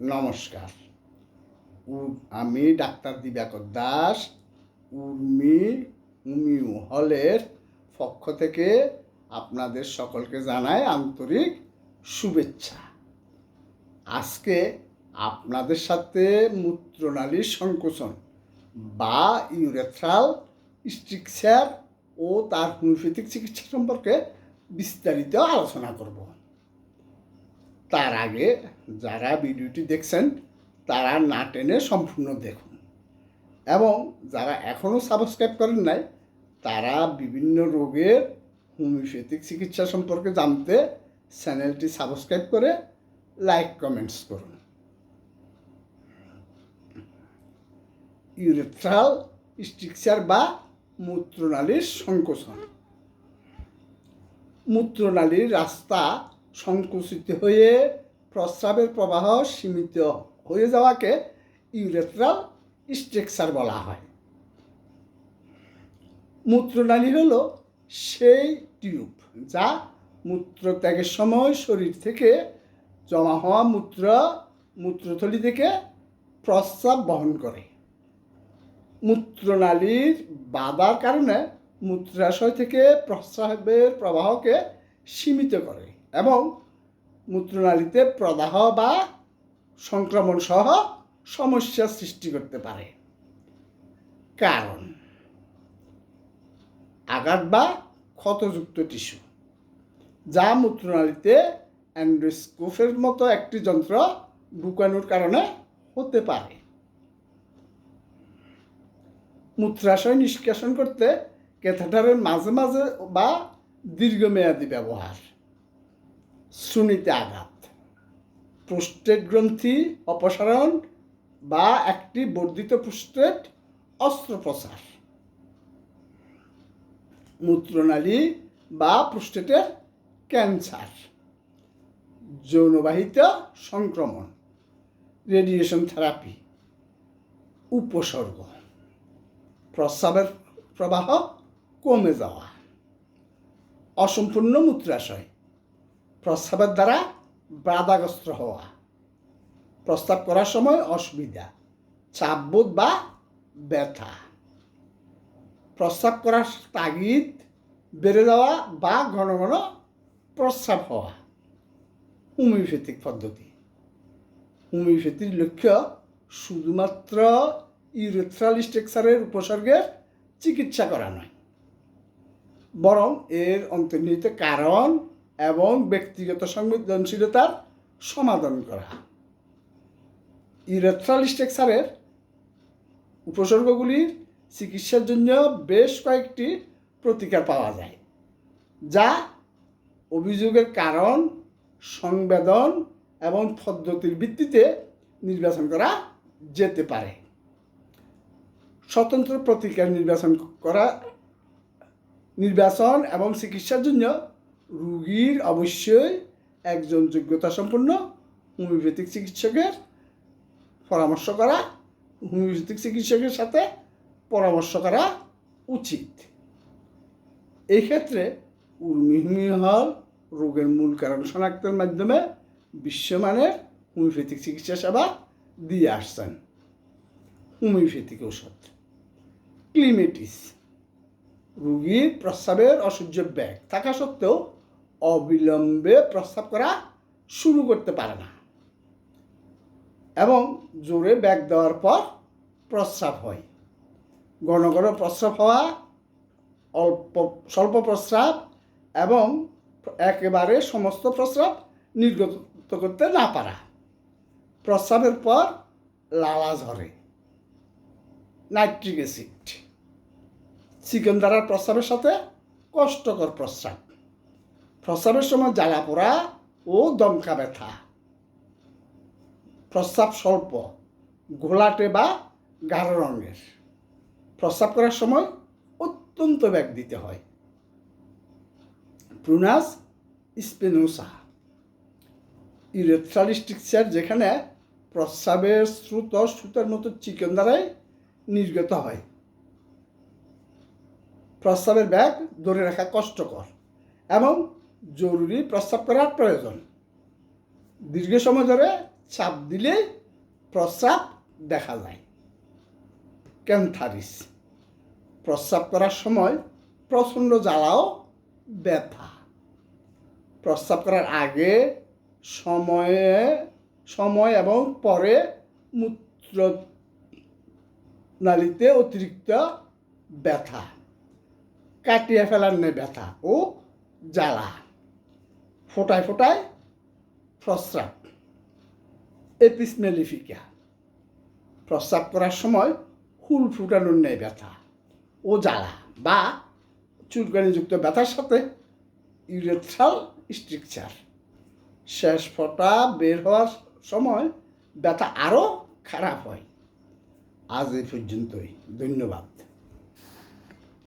নমস্কার। আমি ডাক্তার দিবাকর দাস। উর্মি উমিউ হলের পক্ষ থেকে আপনাদের সকলকে জানাই আন্তরিক শুভেচ্ছা। আজকে আপনাদের সাথে মূত্রনালীর সংকোচন বা ইউরেথ্রাল স্ট্রিকচার ও তার হোমিওপ্যাথিক চিকিৎসা সম্পর্কে বিস্তারিত আলোচনা করব। তার আগে যারা ভিডিওটি দেখছেন, তারা না টেনে সম্পূর্ণ দেখুন। এবং যারা এখনও সাবস্ক্রাইব করেন নাই, তারা বিভিন্ন রোগের হোমিওপ্যাথিক চিকিৎসা সম্পর্কে জানতে চ্যানেলটি সাবস্ক্রাইব করে লাইক, কমেন্টস করুন। ইউরেথ্রাল স্ট্রিকচার বা মূত্রনালীর সংকোচন। মূত্রনালীর রাস্তা সংকুচিত হয়ে প্রস্রাবের প্রবাহ সীমিত হয়ে যাওয়াকে ইউরেথ্রাল স্ট্রাকচার বলা হয়। মূত্রনালী হল সেই টিউব যা মূত্রত্যাগের সময় শরীর থেকে জমা হওয়া মূত্র মূত্রথলি থেকে প্রস্রাব বহন করে। মূত্রনালীর বাধার কারণে মূত্রাশয় থেকে প্রস্রাবের প্রবাহকে সীমিত করে। এবং মূত্রনালীতে প্রদাহ বা সংক্রমণ সহ সমস্যার সৃষ্টি করতে পারে। কারণ, আঘাত বা ক্ষতযুক্ত টিস্যু, যা মূত্রনালীতে অ্যান্ডোস্কোপের মতো একটি যন্ত্র ঢুকানোর কারণে হতে পারে। মূত্রাশয় নিষ্কাশন করতে ক্যাথেটারের মাঝে মাঝে বা দীর্ঘমেয়াদী ব্যবহার। শ্রুণিতে আঘাত। প্রোস্টেট গ্রন্থি, অপসারণ বা একটি বর্ধিত প্রোস্টেট অস্ত্রোপচার। মূত্রনালী বা প্রোস্টেটের ক্যান্সার। যৌনবাহিত সংক্রমণ। Radiation therapy. উপসর্গ। প্রস্রাবের প্রবাহ কমে যাওয়া। অসম্পূর্ণ মূত্রাশয়। প্রস্রাবের দ্বারা বাধাগ্রস্ত হওয়া। প্রস্তাব করার সময় অসুবিধা চাপবোধ বা ব্যথা। প্রস্রাব করার তাগিদ বেড়ে যাওয়া বা ঘন ঘন প্রস্রাব হওয়া। হোমিওপ্যাথিক পদ্ধতি। হোমিওপ্যাথির লক্ষ্য শুধুমাত্র ইউরেথ্রাল স্ট্রাকচারের উপসর্গের চিকিৎসা করা নয়, বরং এর অন্তর্নিহিত কারণ এবং ব্যক্তিগত সংবেদনশীলতার সমাধান করা। ইউরেথ্রাল স্ট্রাকচারের উপসর্গগুলির চিকিৎসার জন্য বেশ কয়েকটি প্রতিকার পাওয়া যায়, যা অভিযোগের কারণ, সংবেদন এবং পদ্ধতির ভিত্তিতে নির্বাচন করা যেতে পারে। স্বতন্ত্র প্রতিকার নির্বাচন করা নির্বাচন এবং চিকিৎসার জন্য রুগীর অবশ্যই একজন যোগ্যতা সম্পন্ন হোমিওপ্যাথিক চিকিৎসকের পরামর্শ করা, হোমিওপ্যাথিক চিকিৎসকের সাথে পরামর্শ করা উচিত। এই ক্ষেত্রে উর্মিহমি হল রোগের মূল কারণ শনাক্তের মাধ্যমে বিশ্বমানের হোমিওপ্যাথিক চিকিৎসা সেবা দিয়ে আসছেন। হোমিওপ্যাথিক ওষুধ ক্লিমেটিস। রুগীর প্রস্রাবের অসহ্য ব্যাগ থাকা সত্ত্বেও অবিলম্বে প্রস্রাব করা শুরু করতে পারে না। এবং জোরে ব্যাগ দেওয়ার পর প্রস্রাব হয়। ঘন ঘন প্রস্রাব হওয়া, অল্প, স্বল্প প্রস্রাব এবং একেবারে সমস্ত প্রস্রাব নির্গত করতে না পারা। প্রস্রাবের পর লালা ঝরে, নাইট্রিক অ্যাসিড। চিকেন দ্বারার প্রস্রাবের সাথে কষ্টকর প্রস্রাব। প্রস্রাবের সময় জ্বালা পোড়া ও দমকা ব্যথা। প্রস্রাব স্বল্প, ঘোলাটে বা গাঢ় রঙের। প্রস্রাব করার সময় অত্যন্ত ব্যাগ দিতে হয়। প্রুনাস স্পেনোসা স্ট্রিকচার যেখানে প্রস্রাবের স্রোত সুতার মতো চিকেন দ্বারাই নির্গত হয়। প্রস্রাবের ব্যাগ ধরে রাখা কষ্টকর এবং জরুরি প্রস্রাব করার প্রয়োজন। দীর্ঘ সময় ধরে চাপ দিলে প্রস্রাব দেখা যায়। ক্যান্থারিস। প্রস্রাব করার সময় প্রচণ্ড জ্বালাও, ব্যথা। প্রস্রাব করার আগে সময়ে, সময় এবং পরে মূত্র নালীতে অতিরিক্ত ব্যথা। কাটিয়ে ফেলার নে ব্যথা ও জ্বালা। ফোটায় ফোটায় প্রস্রাব। এপিসমেলিফিকা। প্রস্রাব করার সময় হুল ফুটানোর নেই ব্যথা ও জ্বালা বা চুলকানিযুক্ত ব্যথার সাথে ইউরেথ্রাল স্ট্রিকচার। শেষ ফোঁটা বের হওয়ার সময় ব্যথা আরও খারাপ হয়। আজ এই পর্যন্তই। ধন্যবাদ।